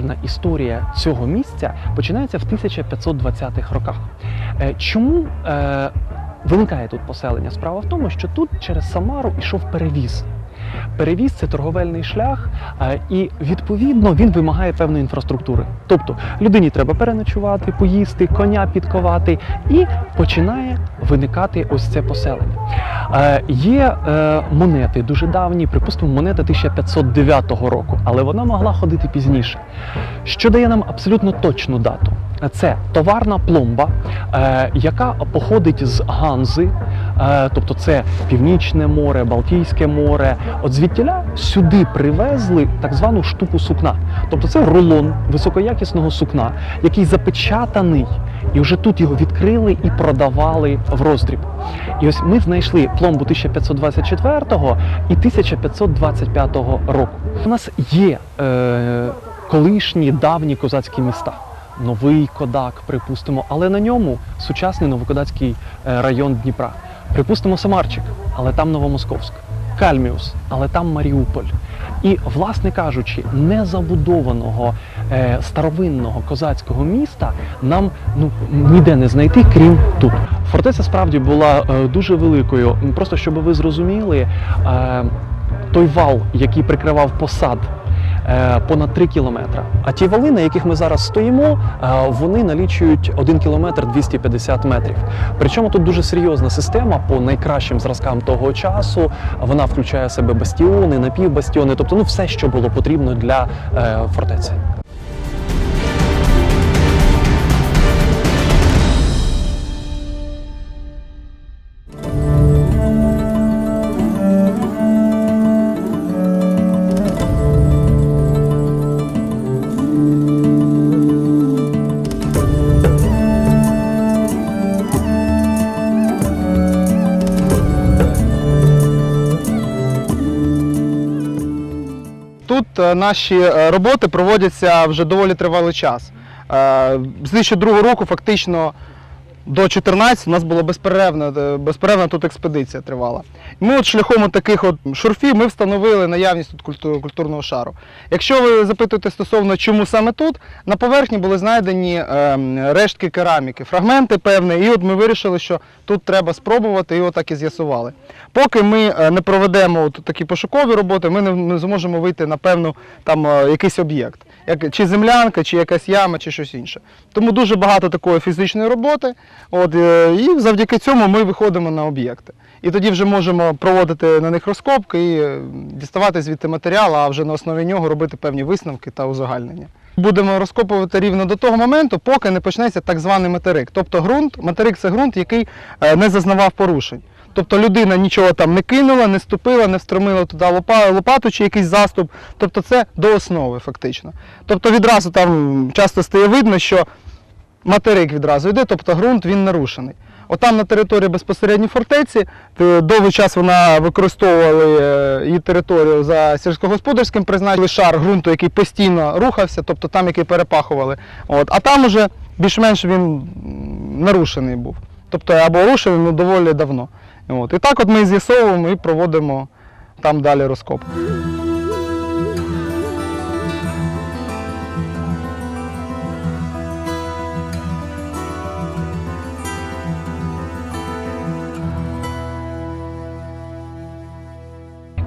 безперервна історія цього місця починається в 1520-х роках. Е, Чому е, виникає тут поселення? Справа в тому, що тут через Самару йшов перевіз. Перевіз це торговельний шлях, е, і відповідно він вимагає певної інфраструктури. Тобто людині треба переночувати, поїсти, коня підковати, і починає виникати ось це поселення. Е, Є е, монети дуже давні, припустимо, монета 1509 року, але вона могла ходити пізніше. Що дає нам абсолютно точну дату? Це товарна пломба, яка походить з Ганзи, тобто це Північне море, Балтійське море. От звідтіля сюди привезли так звану штуку сукна. Тобто це рулон високоякісного сукна, який запечатаний, і вже тут його відкрили і продавали в роздріб. І ось ми знайшли пломбу 1524 і 1525 року. У нас є е, колишні давні козацькі міста. Новий Кодак, припустимо, але на ньому сучасний новокодацький е, район Дніпра. Припустимо Самарчик, але там Новомосковськ, Кальміус, але там Маріуполь. І, власне кажучи, незабудованого е, старовинного козацького міста нам ну ніде не знайти, крім тут. Фортеця справді була е, дуже великою. Просто щоб ви зрозуміли, е, той вал, який прикривав посад понад 3 кілометри. А ті вали, на яких ми зараз стоїмо, е, вони налічують 1 кілометр 250 метрів. Причому тут дуже серйозна система по найкращим зразкам того часу. Вона включає в себе бастіони, напівбастіони, тобто ну все, що було потрібно для е, фортеці. Наші е, роботи проводяться вже доволі тривалий час. Е, З 2002 року фактично до 2014 у нас була безперервна, е, безперервна тут експедиція тривала. Ми от шляхом от таких от шурфів ми встановили наявність тут культу- культурного шару. Якщо ви запитуєте стосовно чому саме тут, на поверхні були знайдені е, рештки кераміки, фрагменти певні, і от ми вирішили, що тут треба спробувати, і отак і з'ясували. Поки ми е, не проведемо от такі пошукові роботи, ми не, не зможемо вийти на певну там е, якийсь об'єкт, як чи землянка, чи якась яма, чи щось інше. Тому дуже багато такої фізичної роботи. От, е, і завдяки цьому ми виходимо на об'єкти. І тоді вже можемо проводити на них розкопки і е, діставати звідти матеріал, а вже на основі нього робити певні висновки та узагальнення. Будемо розкопувати рівно до того моменту, поки не почнеться так званий материк. Тобто ґрунт, материк це ґрунт, який е, не зазнавав порушень. Тобто людина нічого там не кинула, не ступила, не встромила туди лопату чи якийсь заступ. Тобто це до основи фактично. Тобто відразу там часто стає видно, що материк відразу йде, тобто ґрунт він нарушений. Отам на території безпосередньо фортеці, е, довгий час вона використовували е, її територію за сільськогосподарським призначенням, шар ґрунту, який постійно рухався, тобто там, який перепахували. От. А там уже більш-менш він нарушений був. Тобто або рушив ну, доволі давно. От. І так от ми з'ясовуємо і проводимо там далі розкопки.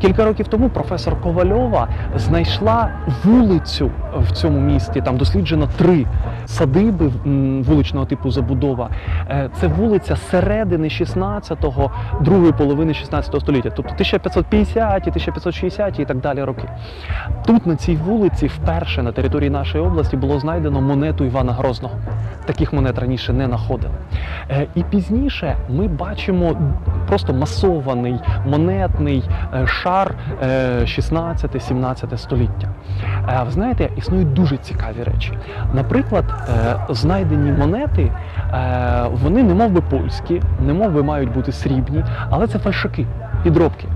Кілька років тому професор Ковальова знайшла вулицю в цьому місті. Там досліджено три садиби вуличного типу забудова. Е, Це вулиця середини 16-го, другої половини 16 століття, тобто 1550, 1560 і так далі роки. Тут на цій вулиці вперше на території нашої області було знайдено монету Івана Грозного. Таких монет раніше не знаходили. Е, І пізніше ми бачимо просто масований монетний е, шар е, 16-17 століття. Е, Ви знаєте, існують дуже цікаві речі. Наприклад, е, знайдені монети, е, вони не мов би польські, не мов би мають бути срібні, але це фальшаки. Підробки.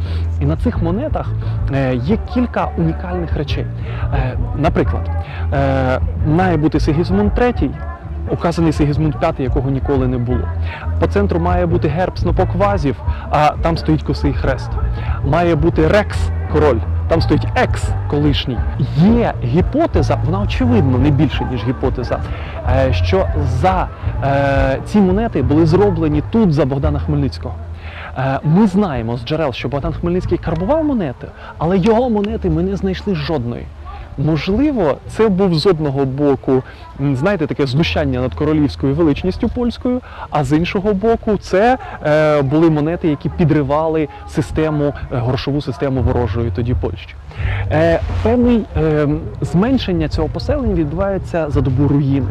І на цих монетах е, є кілька унікальних речей. Е, наприклад, е, має бути Сигізмунд III, указаний Сигізмунд V, якого ніколи не було. По центру має бути герб снопок вазів, а там стоїть косий хрест. Має бути Рекс, король, там стоїть екс колишній. Є гіпотеза, вона очевидно не більше, ніж гіпотеза, е, що за е, ці монети були зроблені тут за Богдана Хмельницького. Е, Ми знаємо з джерел, що Богдан Хмельницький карбував монети, але його монети ми не знайшли жодної. Можливо, це був з одного боку, знаєте, таке знущання над королівською величністю польською, а з іншого боку, це е, були монети, які підривали систему, е, грошову систему ворожої тоді Польщі. Е, певний е, зменшення цього поселення відбувається за добу руїни.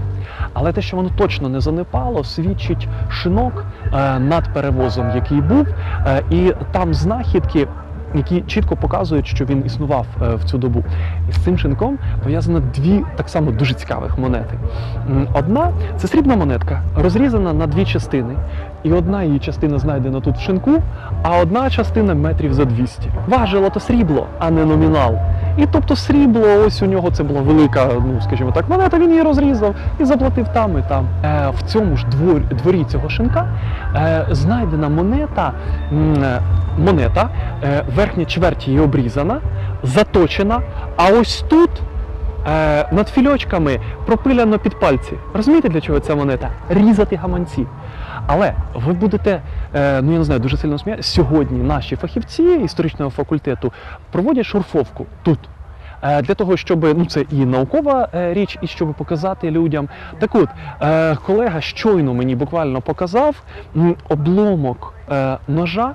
Але те, що воно точно не занепало, свідчить шинок е, над перевозом, який був, е, і там знахідки. Які чітко показують, що він існував е, в цю добу, і з цим шинком пов'язано дві так само дуже цікавих монети. Одна це срібна монетка, розрізана на дві частини, і одна її частина знайдена тут в шинку, а одна частина метрів за 200. Важило то срібло, а не номінал. І тобто срібло, ось у нього це була велика, ну скажімо так, монета, він її розрізав і заплатив там і там. Е, в цьому ж двор, дворі цього шинка е, знайдена монета, м, монета, е, верхня чверть її обрізана, заточена, а ось тут. Е, над фільочками пропиляно під пальці. Розумієте, для чого ця монета? Різати гаманці. Але ви будете, е, ну я не знаю, дуже сильно сміяти. Сьогодні наші фахівці історичного факультету проводять шурфовку тут. Для того, щоб ну це і наукова річ, і щоб показати людям. Так от, колега щойно мені буквально показав обломок ножа,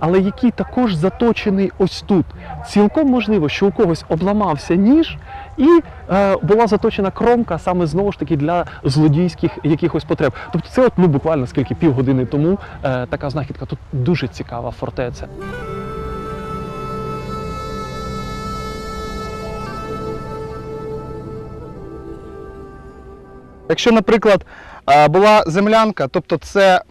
але який також заточений ось тут. Цілком можливо, що у когось обламався ніж, і е, була заточена кромка саме знову ж таки для злодійських якихось потреб. Тобто, це от ну буквально скільки півгодини тому е, така знахідка. Тут дуже цікава фортеця. Якщо, наприклад, е, була землянка, тобто це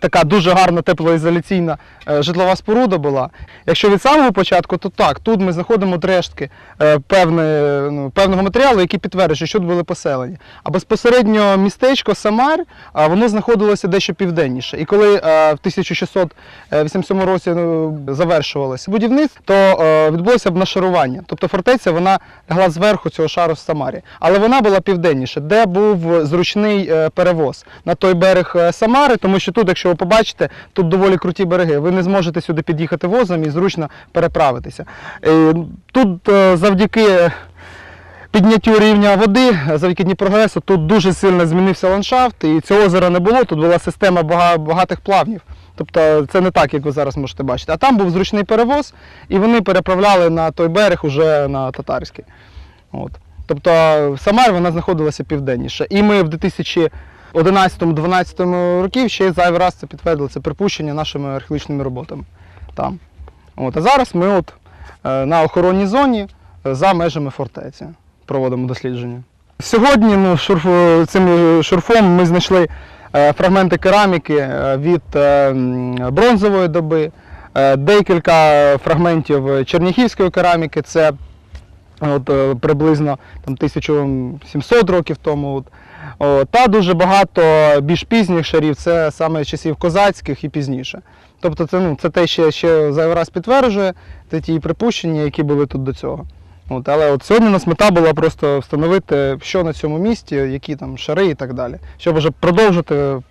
така дуже гарна теплоізоляційна е, житлова споруда була. Якщо від самого початку, то так, тут ми знаходимо рештки е, певне, ну, певного матеріалу, який підтверджує, що тут були поселення. А безпосередньо містечко Самар, воно знаходилося дещо південніше. І коли е, в 1687 році ну, завершувалося будівництво, то відбулося б нашарування. Тобто фортеця вона лягла зверху цього шару в Самарі. Але вона була південніше, де був зручний перевоз на той берег Самари, тому що тут, якщо ви побачите, тут доволі круті береги. Ви не зможете сюди під'їхати возом і зручно переправитися. Е, Тут е, завдяки підняттю рівня води, завдяки Дніпрогресу, тут дуже сильно змінився ландшафт, і цього озера не було. Тут була система багатих плавнів. Тобто це не так, як ви зараз можете бачити. А там був зручний перевоз, і вони переправляли на той берег уже на татарський. От. Тобто Самар вона знаходилася південніше. І ми в 2011-2012 років ще зайвий раз це підтвердили це припущення нашими археологічними роботами там. От. А зараз ми от е, на охоронній зоні е, за межами фортеці проводимо дослідження. Сьогодні ну, шурф, цим шурфом ми знайшли е, фрагменти кераміки від бронзової доби, декілька фрагментів черніхівської кераміки. Це от, приблизно там, 1700 років тому. От. Та дуже багато більш пізніх шарів, це саме часів козацьких і пізніше. Тобто це, ну, це те, ще, ще зайвий раз підтверджує це ті припущення, які були тут до цього. От, але от сьогодні у нас мета була просто встановити, що на цьому місці, які там шари і так далі, щоб вже продовжити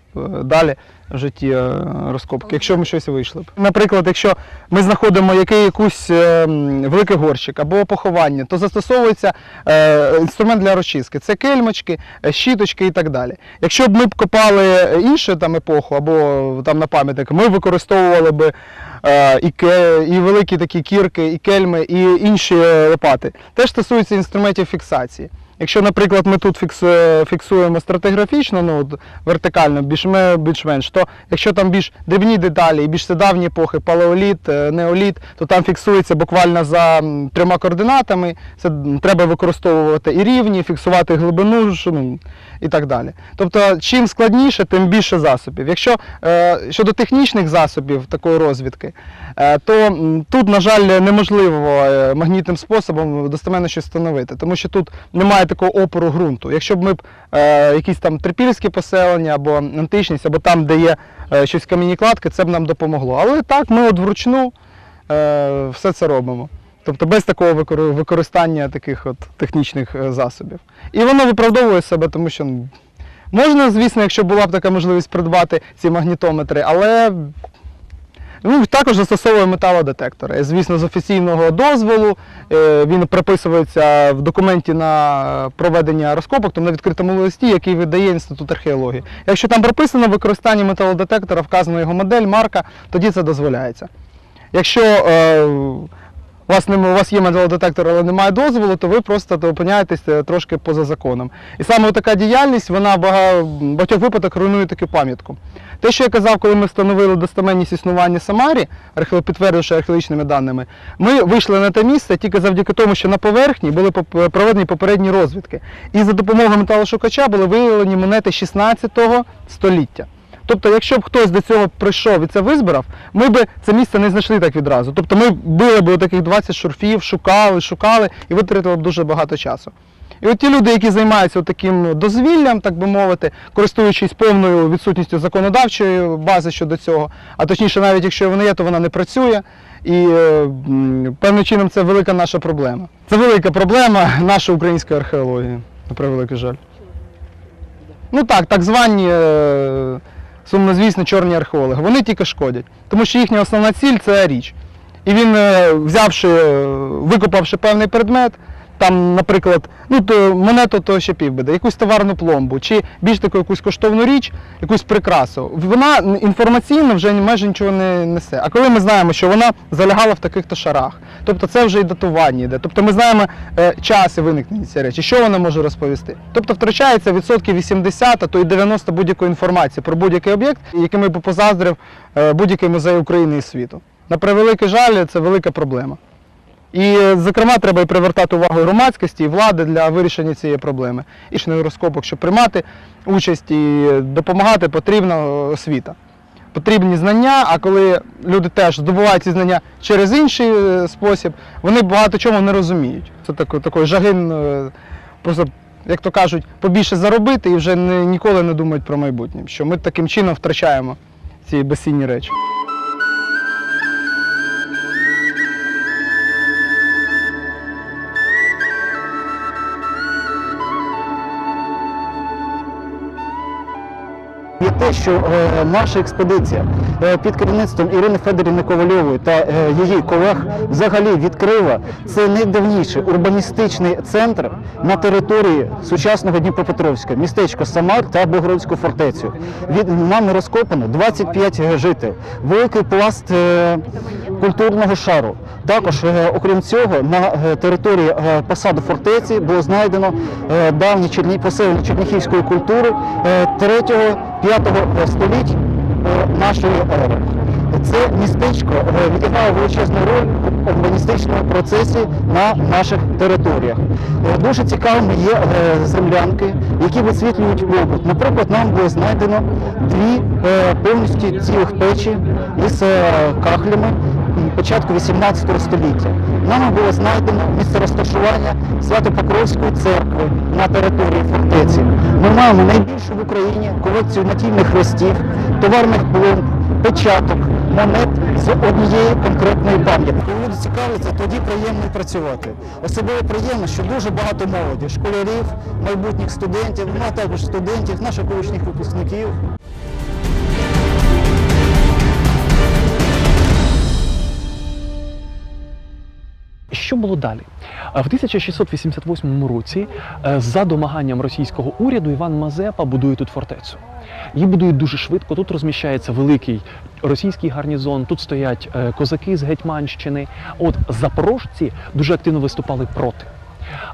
далі в житті е, розкопки, якщо ми щось вийшли б. Наприклад, якщо ми знаходимо який, якийсь е, великий горщик або поховання, то застосовується е, інструмент для розчистки. Це кельмочки, щіточки і так далі. Якщо б ми б копали іншу там епоху або там на пам'ятник, ми використовували б і, і великі такі кірки, і кельми, і інші лопати. Теж стосується інструментів фіксації. Якщо, наприклад, ми тут фіксує- фіксуємо стратиграфічно, ну вертикально, більш-ме- більш-менш, то якщо там більш дрібні деталі і більш давні епохи, палеоліт, е, неоліт, то там фіксується буквально за трьома координатами. Це треба використовувати і рівні, фіксувати глибину ну, і так далі. Тобто, чим складніше, тим більше засобів. Якщо е, щодо технічних засобів такої розвідки, е, то тут, на жаль, неможливо магнітним способом достеменно щось встановити, тому що тут немає такого опору ґрунту. Якщо б ми б е, якісь там трипільські поселення або античність, або там, де є е, щось кам'яні кладки, це б нам допомогло. Але так, ми от вручну е, все це робимо. Тобто без такого використання таких от технічних е, засобів. І воно виправдовує себе, тому що ну, можна, звісно, якщо була б така можливість придбати ці магнітометри, але ну, також застосовує металодетектори. Звісно, з офіційного дозволу е, він приписується в документі на проведення розкопок, там на відкритому листі, який видає Інститут археології. Якщо там прописано використання металодетектора, вказана його модель, марка, тоді це дозволяється. Якщо е, у вас, у вас є металодетектор, але немає дозволу, то ви просто то опиняєтесь е, трошки поза законом. І саме така діяльність, вона в багатьох випадках руйнує таку пам'ятку. Те, що я казав, коли ми встановили достеменність існування Самарі, підтвердивши археологічними даними, ми вийшли на те місце тільки завдяки тому, що на поверхні були проведені попередні розвідки. І за допомогою металошукача були виявлені монети 16 століття. Тобто, якщо б хтось до цього прийшов і це визбирав, ми б це місце не знайшли так відразу. Тобто ми били б таких 20 шурфів, шукали, шукали і витратили б дуже багато часу. І от ті люди, які займаються таким дозвіллям, так би мовити, користуючись повною відсутністю законодавчої бази щодо цього, а точніше, навіть якщо вона є, то вона не працює. І е, певним чином це велика наша проблема. Це велика проблема нашої української археології, на превеликий жаль. Ну так, так звані е, сумнозвісно чорні археологи. Вони тільки шкодять. Тому що їхня основна ціль це річ. І він, е, взявши, викопавши певний предмет, там, наприклад, ну то монету то ще півбеда, якусь товарну пломбу, чи більш таку якусь коштовну річ, якусь прикрасу, вона інформаційно вже майже нічого не несе. А коли ми знаємо, що вона залягала в таких-то шарах, тобто це вже і датування йде. Тобто ми знаємо е, час і виникнення цієї речі, що вона може розповісти. Тобто втрачається відсотків 80, а то й 90 будь-якої інформації про будь-який об'єкт, який б позаздрив е, будь-який музей України і світу. На превеликий жаль, це велика проблема. І, е, зокрема, треба і привертати увагу громадськості і влади для вирішення цієї проблеми. І ж не щоб приймати участь і допомагати, потрібна освіта. Потрібні знання, а коли люди теж здобувають ці знання через інший е, спосіб, вони багато чому не розуміють. Це такий, такий жагин, е, просто, як то кажуть, побільше заробити і вже ніколи не думають про майбутнє. Що ми таким чином втрачаємо ці безцінні речі. Те, що е, наша експедиція е, під керівництвом Ірини Федорівни Ковальової та е, її колег взагалі відкрила це найдавніший урбаністичний центр на території сучасного Дніпропетровська, містечко Самар та Богородську фортецю. Від нами розкопано 25 жителів, великий пласт культурного шару. Також, е, окрім цього, на е, території е, посаду фортеці було знайдено давні черні поселення черніхівської культури 3-5 століть нашої ери. Це містечко відіграло величезну роль в урбаністичному процесі на наших територіях. Дуже цікавими є землянки, які висвітлюють побут. Наприклад, нам було знайдено дві повністю цілих печі із кахлями початку 18 століття. Нами було знайдено місце розташування Свято-Покровської церкви на території фортеці. Ми маємо найбільшу в Україні колекцію натільних хрестів, товарних пломб, печаток, монет з однієї конкретної пам'ятки. Коли люди цікавляться, тоді приємно працювати. Особливо приємно, що дуже багато молоді, школярів, майбутніх студентів, ну а також студентів, наших колишніх випускників. Що було далі? В 1688 році, е, за домаганням російського уряду, Іван Мазепа будує тут фортецю. Її будують дуже швидко. Тут розміщається великий російський гарнізон, тут стоять е, козаки з Гетьманщини. От запорожці дуже активно виступали проти.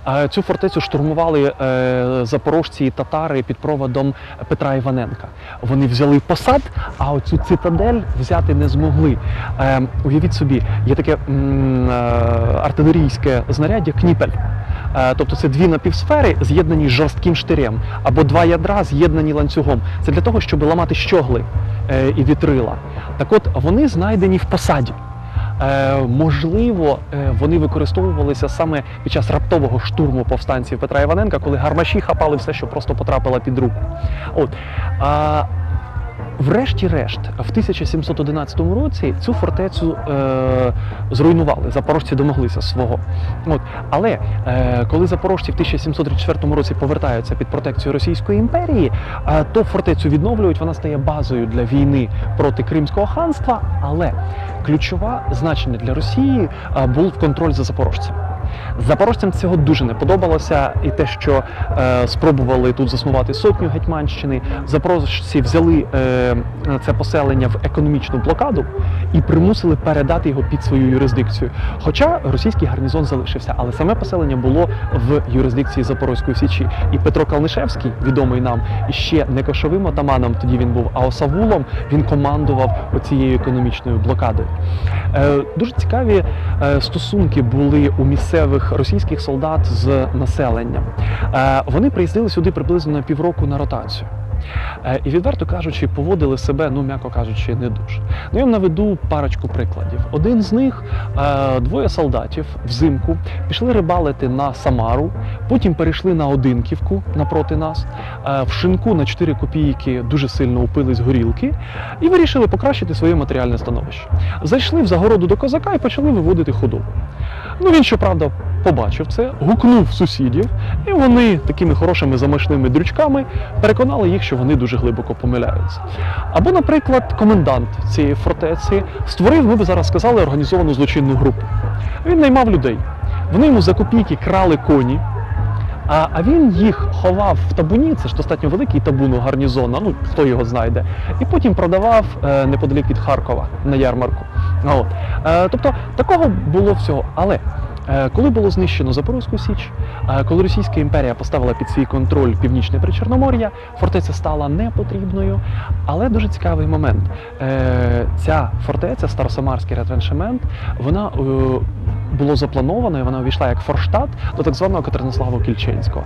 Е, Цю фортецю штурмували е, запорожці і татари під проводом Петра Іваненка. Вони взяли посад, а оцю цитадель взяти не змогли. Е, Уявіть собі, є таке артилерійське знаряддя кніпель. Тобто це дві напівсфери, з'єднані жорстким штирем, або два ядра з'єднані ланцюгом. Це для того, щоб ламати щогли і вітрила. Так от вони знайдені в посаді. Е, можливо, е, вони використовувалися саме під час раптового штурму повстанців Петра Іваненка, коли гармаші хапали все, що просто потрапило під руку. От. Врешті-решт, в 1711 році цю фортецю е, зруйнували. Запорожці домоглися свого. От. Але е, коли запорожці в 1734 році повертаються під протекцію Російської імперії, е, то фортецю відновлюють, вона стає базою для війни проти Кримського ханства. Але ключове значення для Росії е, був контроль за запорожцем. Запорожцям цього дуже не подобалося, і те, що е, спробували тут заснувати сотню Гетьманщини, запорожці взяли е, це поселення в економічну блокаду і примусили передати його під свою юрисдикцію. Хоча російський гарнізон залишився, але саме поселення було в юрисдикції Запорозької січі. І Петро Калнишевський, відомий нам ще не кошовим отаманом, тоді він був, а осавулом, він командував оцією економічною блокадою. Е, дуже цікаві е, стосунки були у місцевих російських солдат з населенням. Е, вони приїздили сюди приблизно на півроку на ротацію. Е, І відверто кажучи, поводили себе, ну м'яко кажучи, не дуже. Ну я вам наведу парочку прикладів. Один з них е, двоє солдатів взимку пішли рибалити на Самару, потім перейшли на Одинківку напроти нас. Е, В шинку на 4 копійки дуже сильно упились горілки і вирішили покращити своє матеріальне становище. Зайшли в загороду до козака і почали виводити худобу. Ну він, щоправда, побачив це, гукнув сусідів, і вони такими хорошими замашними дрючками переконали їх, що вони дуже глибоко помиляються. Або, наприклад, комендант цієї фортеці створив, ми б зараз сказали, організовану злочинну групу. Він наймав людей. Вони йому за копійки крали коні. А, а він їх ховав в табуні, це ж достатньо великий табун у гарнізона, ну хто його знайде, і потім продавав е, неподалік від Харкова на ярмарку. От. Е, тобто такого було всього. Але коли було знищено Запорозьку Січ, е, коли Російська імперія поставила під свій контроль північне Причорномор'я, фортеця стала непотрібною. Але дуже цікавий момент. Е, ця фортеця, Старосамарський ретраншемент, вона була заплановано, і вона увійшла як форштат до так званого Катеринослава Кільченського.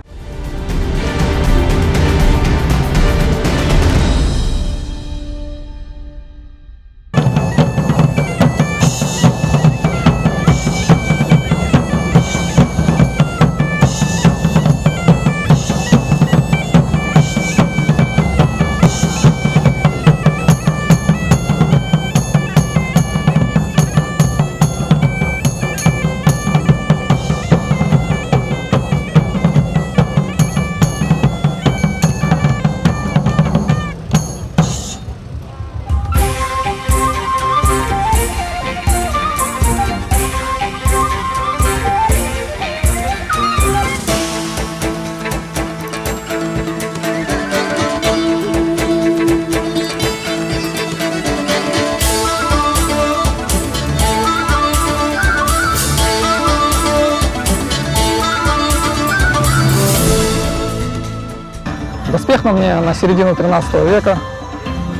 На мне на середину 13 века.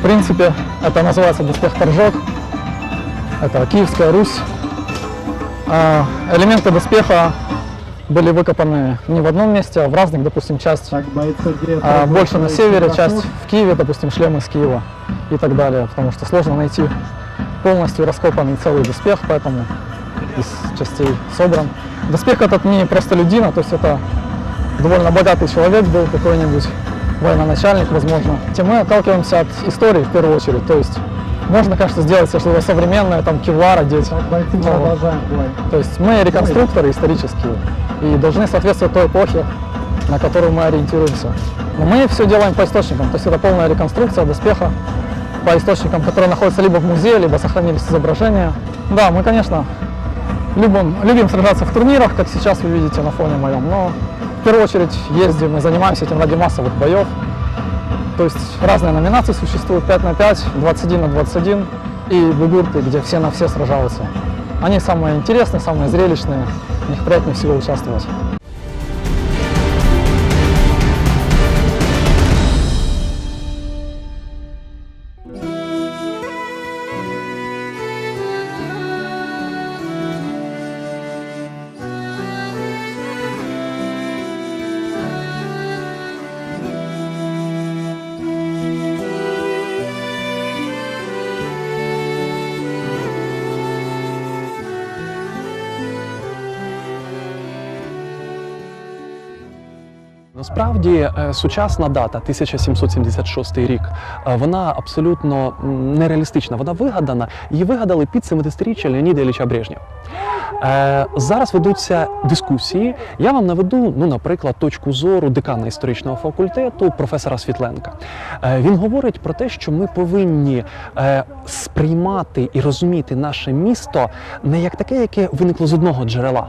В принципе, это называется доспех Торжок. Это Киевская Русь. А, Элементы доспеха были выкопаны не в одном месте, а в разных, допустим, частях. А, больше на севере, часть в Киеве, допустим, шлем из Киева и так далее. Потому что сложно найти полностью раскопанный целый доспех, поэтому из частей собран. Доспех этот не простолюдина, то есть это довольно богатый человек был какой-нибудь, военачальник, возможно. И мы отталкиваемся от истории в первую очередь. То есть можно, конечно, сделать что-то современное, там кевлар одеть. но- то есть мы реконструкторы исторические и должны соответствовать той эпохе, на которую мы ориентируемся. Но мы все делаем по источникам, то есть это полная реконструкция доспеха по источникам, которые находятся либо в музее, либо сохранились изображения. Да, мы, конечно, любим, любим сражаться в турнирах, как сейчас вы видите на фоне моем, но первую очередь ездим и занимаемся этим ради массовых боев. То есть разные номинации существуют, 5 на 5, 21 на 21 и бугурты, где все на все сражаются. Они самые интересные, самые зрелищные, в них приятнее всего участвовать. Насправді е, сучасна дата 1776 рік. е, Вона абсолютно нереалістична. Вона вигадана. Її вигадали під 70-річчя Леоніда Ілліча Брежнєва. Е, Зараз ведуться дискусії. Я вам наведу, ну, наприклад, точку зору декана історичного факультету професора Світленка. Він говорить про те, що ми повинні сприймати і розуміти наше місто не як таке, яке виникло з одного джерела,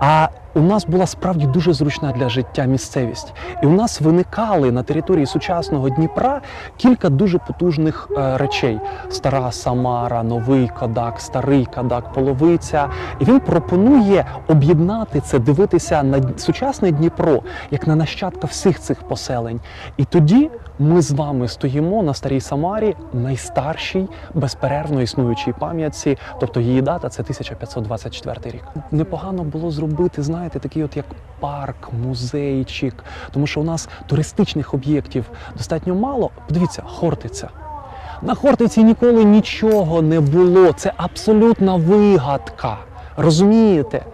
а у нас була справді дуже зручна для життя місцевість, і у нас виникали на території сучасного Дніпра кілька дуже потужних е, речей: стара Самара, новий Кадак, старий Кадак, половиця. І він пропонує об'єднати це, дивитися на сучасне Дніпро як на нащадка всіх цих поселень. І тоді ми з вами стоїмо на старій Самарі, найстаршій безперервно існуючій пам'ятці, тобто її дата це 1524 рік. Непогано було зробити, знаєте, такий от як парк, музейчик, тому що у нас туристичних об'єктів достатньо мало. Подивіться, Хортиця. На Хортиці ніколи нічого не було. Це абсолютна вигадка. Розумієте?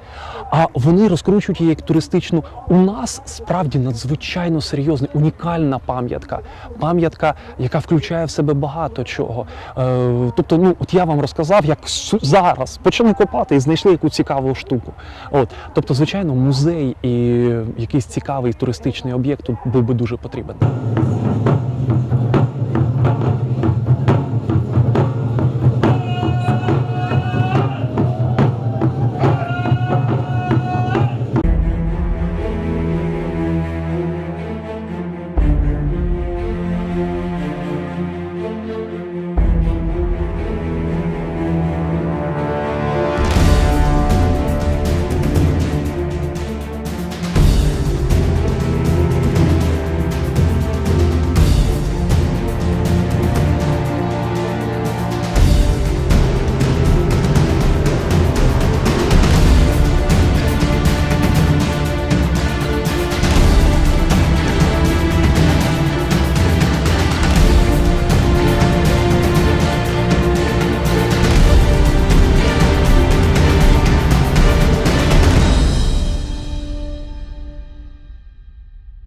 А вони розкручують її як туристичну. У нас справді надзвичайно серйозна, унікальна пам'ятка. Пам'ятка, яка включає в себе багато чого. Е, тобто, ну от я вам розказав, як зараз почали копати і знайшли яку цікаву штуку. От, тобто, звичайно, музей і якийсь цікавий туристичний об'єкт був би дуже потрібен.